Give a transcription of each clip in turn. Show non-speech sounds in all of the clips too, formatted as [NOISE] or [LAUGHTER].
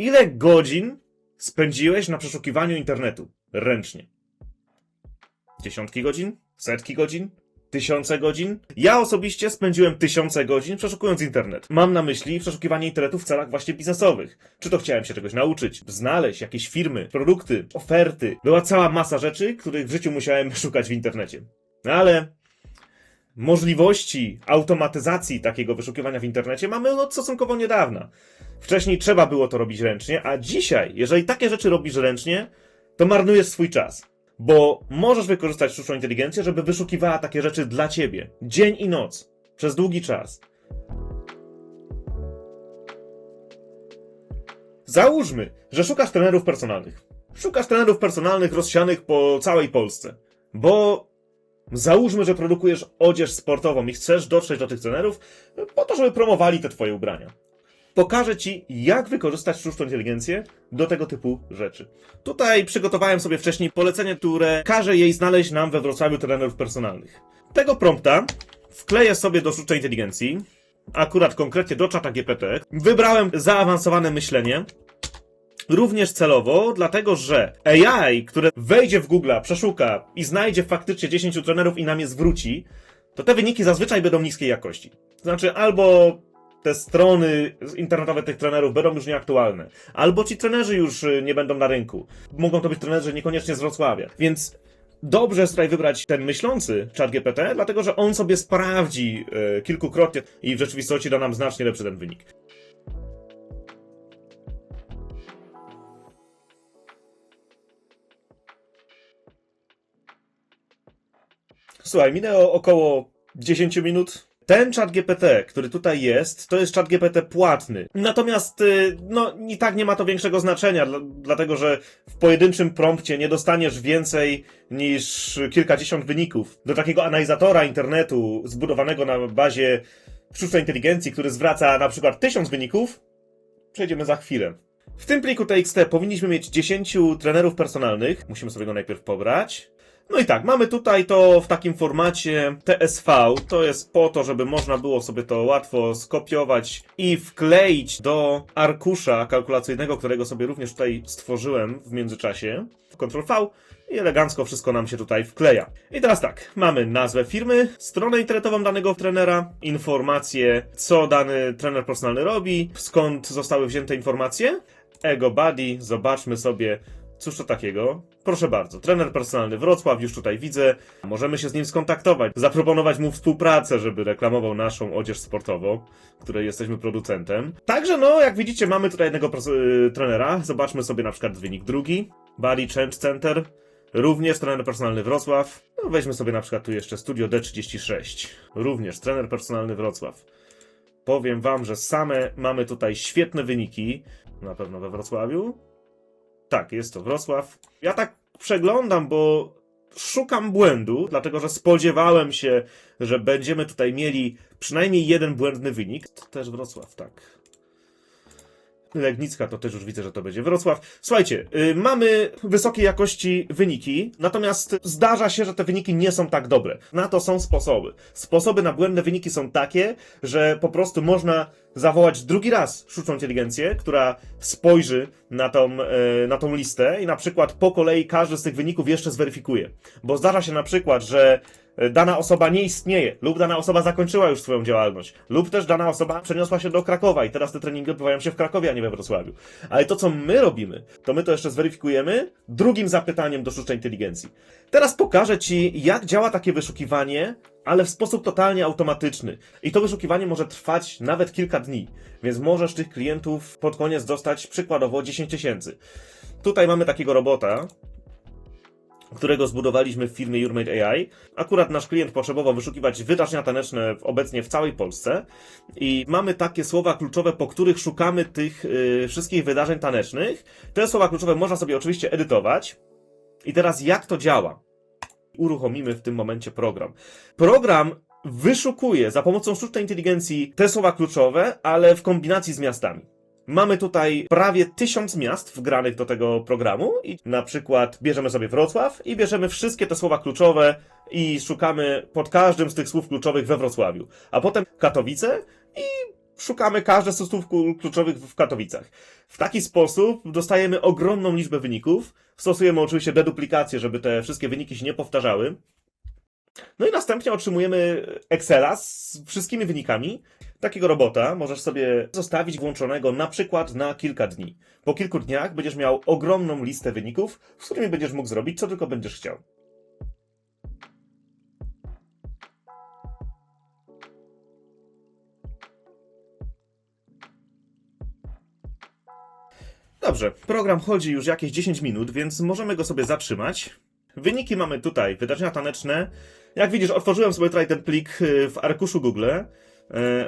Ile godzin spędziłeś na przeszukiwaniu internetu ręcznie? Dziesiątki godzin? Setki godzin? Tysiące godzin? Ja osobiście spędziłem tysiące godzin przeszukując internet. Mam na myśli przeszukiwanie internetu w celach właśnie biznesowych. Czy to chciałem się czegoś nauczyć, znaleźć jakieś firmy, produkty, oferty. Była cała masa rzeczy, których w życiu musiałem [LAUGHS] szukać w internecie. No Ale możliwości automatyzacji takiego wyszukiwania w internecie mamy od stosunkowo niedawna. Wcześniej trzeba było to robić ręcznie, a dzisiaj, jeżeli takie rzeczy robisz ręcznie, to marnujesz swój czas. Bo możesz wykorzystać sztuczną inteligencję, żeby wyszukiwała takie rzeczy dla ciebie. Dzień i noc. Przez długi czas. Załóżmy, że szukasz trenerów personalnych. Szukasz trenerów personalnych rozsianych po całej Polsce. Bo załóżmy, że produkujesz odzież sportową i chcesz dotrzeć do tych trenerów po to, żeby promowali te twoje ubrania pokażę Ci, jak wykorzystać sztuczną inteligencję do tego typu rzeczy. Tutaj przygotowałem sobie wcześniej polecenie, które każe jej znaleźć nam we Wrocławiu trenerów personalnych. Tego prompta wkleję sobie do sztucznej inteligencji, akurat konkretnie do czata GPT. Wybrałem zaawansowane myślenie, Również celowo, dlatego że AI, które wejdzie w Google, przeszuka i znajdzie faktycznie 10 trenerów i nam je zwróci, to te wyniki zazwyczaj będą niskiej jakości. Znaczy, albo te strony internetowe tych trenerów będą już nieaktualne. Albo ci trenerzy już y, nie będą na rynku. Mogą to być trenerzy niekoniecznie z Wrocławia. Więc dobrze jest tutaj wybrać ten myślący chat GPT, dlatego że on sobie sprawdzi y, kilkukrotnie i w rzeczywistości da nam znacznie lepszy ten wynik. Słuchaj, minęło około 10 minut ten chat GPT, który tutaj jest, to jest chat GPT płatny. Natomiast, y, no, i tak nie ma to większego znaczenia, dlatego że w pojedynczym prompcie nie dostaniesz więcej niż kilkadziesiąt wyników. Do takiego analizatora internetu zbudowanego na bazie sztucznej inteligencji, który zwraca na przykład tysiąc wyników, przejdziemy za chwilę. W tym pliku TXT powinniśmy mieć 10 trenerów personalnych. Musimy sobie go najpierw pobrać. No i tak, mamy tutaj to w takim formacie TSV. To jest po to, żeby można było sobie to łatwo skopiować i wkleić do arkusza kalkulacyjnego, którego sobie również tutaj stworzyłem w międzyczasie. Ctrl V i elegancko wszystko nam się tutaj wkleja. I teraz tak, mamy nazwę firmy, stronę internetową danego trenera, informacje, co dany trener personalny robi, skąd zostały wzięte informacje, Ego Buddy, zobaczmy sobie Cóż to takiego? Proszę bardzo, trener personalny Wrocław, już tutaj widzę. Możemy się z nim skontaktować, zaproponować mu współpracę, żeby reklamował naszą odzież sportową, której jesteśmy producentem. Także, no, jak widzicie, mamy tutaj jednego yy, trenera. Zobaczmy sobie na przykład wynik drugi. Body Change Center. Również trener personalny Wrocław. No, weźmy sobie na przykład tu jeszcze Studio D36. Również trener personalny Wrocław. Powiem wam, że same mamy tutaj świetne wyniki. Na pewno we Wrocławiu. Tak, jest to Wrocław. Ja tak przeglądam, bo szukam błędu, dlatego że spodziewałem się, że będziemy tutaj mieli przynajmniej jeden błędny wynik. To też Wrocław, tak. Legnicka to też już widzę, że to będzie Wrocław. Słuchajcie, yy, mamy wysokiej jakości wyniki, natomiast zdarza się, że te wyniki nie są tak dobre. Na to są sposoby. Sposoby na błędne wyniki są takie, że po prostu można zawołać drugi raz sztuczną inteligencję, która spojrzy na tą, yy, na tą listę i na przykład po kolei każdy z tych wyników jeszcze zweryfikuje. Bo zdarza się na przykład, że dana osoba nie istnieje, lub dana osoba zakończyła już swoją działalność, lub też dana osoba przeniosła się do Krakowa i teraz te treningi odbywają się w Krakowie, a nie we Wrocławiu. Ale to, co my robimy, to my to jeszcze zweryfikujemy drugim zapytaniem do sztucznej inteligencji. Teraz pokażę Ci, jak działa takie wyszukiwanie, ale w sposób totalnie automatyczny. I to wyszukiwanie może trwać nawet kilka dni, więc możesz tych klientów pod koniec dostać przykładowo 10 tysięcy. Tutaj mamy takiego robota, którego zbudowaliśmy w firmie YourMate AI. Akurat nasz klient potrzebował wyszukiwać wydarzenia taneczne obecnie w całej Polsce i mamy takie słowa kluczowe, po których szukamy tych yy, wszystkich wydarzeń tanecznych. Te słowa kluczowe można sobie oczywiście edytować. I teraz jak to działa? Uruchomimy w tym momencie program. Program wyszukuje za pomocą sztucznej inteligencji te słowa kluczowe, ale w kombinacji z miastami. Mamy tutaj prawie tysiąc miast wgranych do tego programu i na przykład bierzemy sobie Wrocław i bierzemy wszystkie te słowa kluczowe i szukamy pod każdym z tych słów kluczowych we Wrocławiu. A potem Katowice i szukamy każde z słów kluczowych w Katowicach. W taki sposób dostajemy ogromną liczbę wyników. Stosujemy oczywiście deduplikację, żeby te wszystkie wyniki się nie powtarzały. No i następnie otrzymujemy Excela z wszystkimi wynikami. Takiego robota możesz sobie zostawić włączonego na przykład na kilka dni. Po kilku dniach będziesz miał ogromną listę wyników, z którymi będziesz mógł zrobić co tylko będziesz chciał. Dobrze, program chodzi już jakieś 10 minut, więc możemy go sobie zatrzymać. Wyniki mamy tutaj, wydarzenia taneczne. Jak widzisz, otworzyłem sobie tutaj ten plik y, w arkuszu Google. E,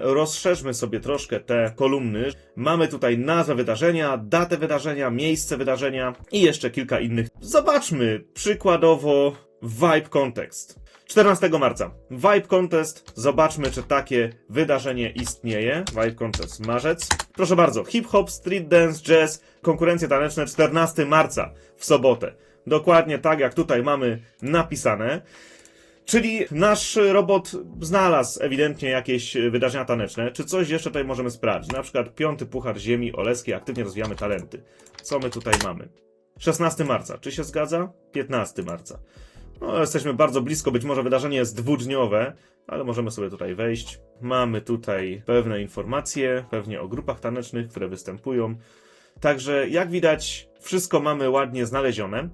Rozszerzmy sobie troszkę te kolumny. Mamy tutaj nazwę wydarzenia, datę wydarzenia, miejsce wydarzenia i jeszcze kilka innych. Zobaczmy przykładowo Vibe Context. 14 marca. Vibe Contest. Zobaczmy, czy takie wydarzenie istnieje. Vibe Contest marzec. Proszę bardzo. Hip hop, street dance, jazz, konkurencje taneczne 14 marca w sobotę. Dokładnie tak, jak tutaj mamy napisane. Czyli nasz robot znalazł ewidentnie jakieś wydarzenia taneczne. Czy coś jeszcze tutaj możemy sprawdzić? Na przykład piąty Puchar Ziemi Oleskiej, aktywnie rozwijamy talenty. Co my tutaj mamy? 16 marca. Czy się zgadza? 15 marca. No, jesteśmy bardzo blisko, być może wydarzenie jest dwudniowe, ale możemy sobie tutaj wejść. Mamy tutaj pewne informacje, pewnie o grupach tanecznych, które występują. Także jak widać, wszystko mamy ładnie znalezione.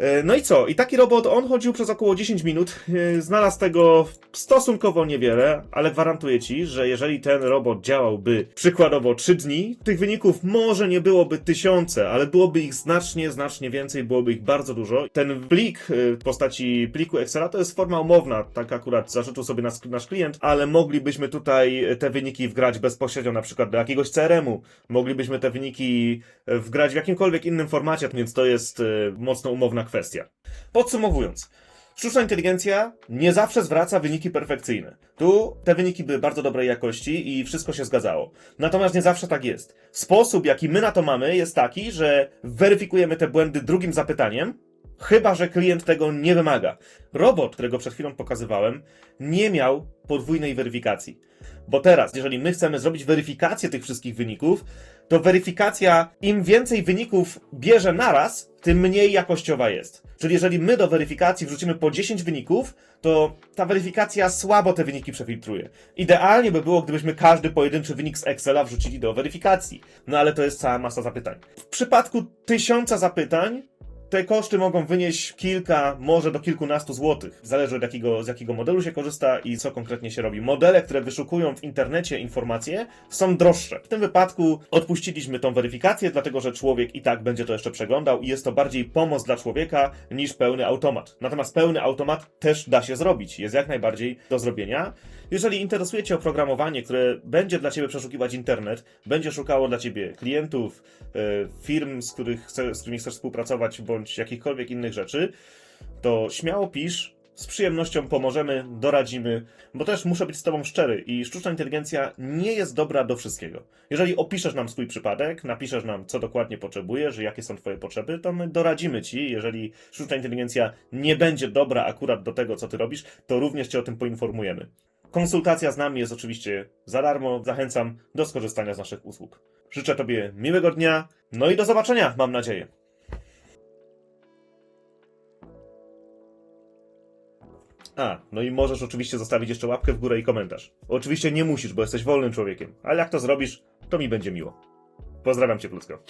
E, No i co? I taki robot, on chodził przez około 10 minut, e, znalazł tego stosunkowo niewiele, ale gwarantuję ci, że jeżeli ten robot działałby przykładowo 3 dni, tych wyników może nie byłoby tysiące, ale byłoby ich znacznie, znacznie więcej, byłoby ich bardzo dużo. Ten plik e, w postaci pliku Excela to jest forma umowna, tak akurat zażyczył sobie nas, nasz klient, ale moglibyśmy tutaj te wyniki wgrać bezpośrednio na przykład do jakiegoś CRM-u, moglibyśmy te wyniki wgrać w jakimkolwiek innym formacie, więc to jest mocno umowna kwestia. Podsumowując, sztuczna inteligencja nie zawsze zwraca wyniki perfekcyjne. Tu te wyniki były bardzo dobrej jakości i wszystko się zgadzało. Natomiast nie zawsze tak jest. Sposób, jaki my na to mamy, jest taki, że weryfikujemy te błędy drugim zapytaniem, chyba że klient tego nie wymaga. Robot, którego przed chwilą pokazywałem, nie miał podwójnej weryfikacji. Bo teraz, jeżeli my chcemy zrobić weryfikację tych wszystkich wyników, to weryfikacja, im więcej wyników bierze naraz, tym mniej jakościowa jest. Czyli jeżeli my do weryfikacji wrzucimy po 10 wyników, to ta weryfikacja słabo te wyniki przefiltruje. Idealnie by było, gdybyśmy każdy pojedynczy wynik z Excela wrzucili do weryfikacji. No ale to jest cała masa zapytań. W przypadku tysiąca zapytań, te koszty mogą wynieść kilka, może do kilkunastu złotych. Zależy od jakiego, z jakiego modelu się korzysta i co konkretnie się robi. Modele, które wyszukują w internecie informacje, są droższe. W tym wypadku odpuściliśmy tą weryfikację, dlatego że człowiek i tak będzie to jeszcze przeglądał i jest to bardziej pomoc dla człowieka niż pełny automat. Natomiast pełny automat też da się zrobić. Jest jak najbardziej do zrobienia. Jeżeli interesuje Cię oprogramowanie, które będzie dla Ciebie przeszukiwać internet, będzie szukało dla Ciebie klientów, e, firm, z, których z którymi chcesz współpracować, bądź jakichkolwiek innych rzeczy, to śmiało pisz, z przyjemnością pomożemy, doradzimy, bo też muszę być z Tobą szczery i sztuczna inteligencja nie jest dobra do wszystkiego. Jeżeli opiszesz nam swój przypadek, napiszesz nam, co dokładnie potrzebujesz, jakie są Twoje potrzeby, to my doradzimy Ci. Jeżeli sztuczna inteligencja nie będzie dobra akurat do tego, co Ty robisz, to również Cię o tym poinformujemy. Konsultacja z nami jest oczywiście za darmo. Zachęcam do skorzystania z naszych usług. Życzę Tobie miłego dnia, no i do zobaczenia, mam nadzieję. A, no i możesz oczywiście zostawić jeszcze łapkę w górę i komentarz. Oczywiście nie musisz, bo jesteś wolnym człowiekiem, ale jak to zrobisz, to mi będzie miło. Pozdrawiam Cię, Plusko.